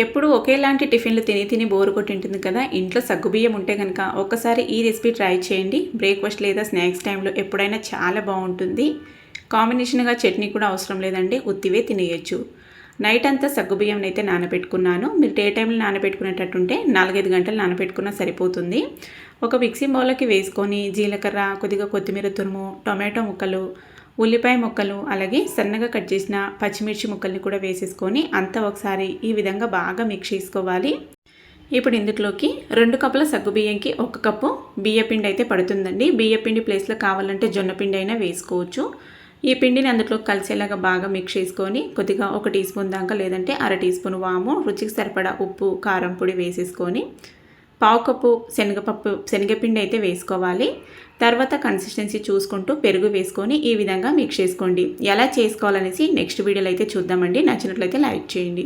ఎప్పుడు ఒకేలాంటి టిఫిన్లు తిని తిని బోరు కొట్టింటుంది కదా. ఇంట్లో సగ్గుబియ్యం ఉంటే కనుక ఒక్కసారి ఈ రెసిపీ ట్రై చేయండి. బ్రేక్ఫాస్ట్ లేదా స్నాక్స్ టైంలో ఎప్పుడైనా చాలా బాగుంటుంది. కాంబినేషన్గా చట్నీ కూడా అవసరం లేదండి. ఉత్తివే తినేయచ్చు. నైట్ అంతా సగ్గుబియ్యం అయితే నానబెట్టుకున్నాను. మీరు డే టైంలో నానబెట్టుకునేటట్టుంటే నాలుగైదు గంటలు నానబెట్టుకున్నా సరిపోతుంది. ఒక మిక్సీ బౌల్లోకి వేసుకొని జీలకర్ర కొద్దిగా కొత్తిమీర తురుము టొమాటో ముక్కలు ఉల్లిపాయ ముక్కలు అలాగే సన్నగా కట్ చేసిన పచ్చిమిర్చి ముక్కల్ని కూడా వేసేసుకొని అంతా ఒకసారి ఈ విధంగా బాగా మిక్స్ చేసుకోవాలి. ఇప్పుడు ఇందులోకి రెండు కప్పుల సగ్గుబియ్యంకి ఒక కప్పు బియ్యపిండి అయితే పడుతుందండి. బియ్యపిండి ప్లేస్లో కావాలంటే జొన్నపిండి అయినా వేసుకోవచ్చు. ఈ పిండిని అందులో కలిసేలాగా బాగా మిక్స్ చేసుకొని కొద్దిగా ఒక టీ స్పూన్ దాకా లేదంటే అర టీ స్పూన్ వాము రుచికి సరిపడా ఉప్పు కారం పొడి వేసేసుకొని పావు కప్పు శనగపప్పు శనగపిండి అయితే వేసుకోవాలి. తర్వాత కన్సిస్టెన్సీ చూసుకుంటూ పెరుగు వేసుకొని ఈ విధంగా మిక్స్ చేసుకోండి. ఎలా చేసుకోవాలనేసి నెక్స్ట్ వీడియోలో అయితే చూద్దామండి. నచ్చినట్లయితే లైక్ చేయండి.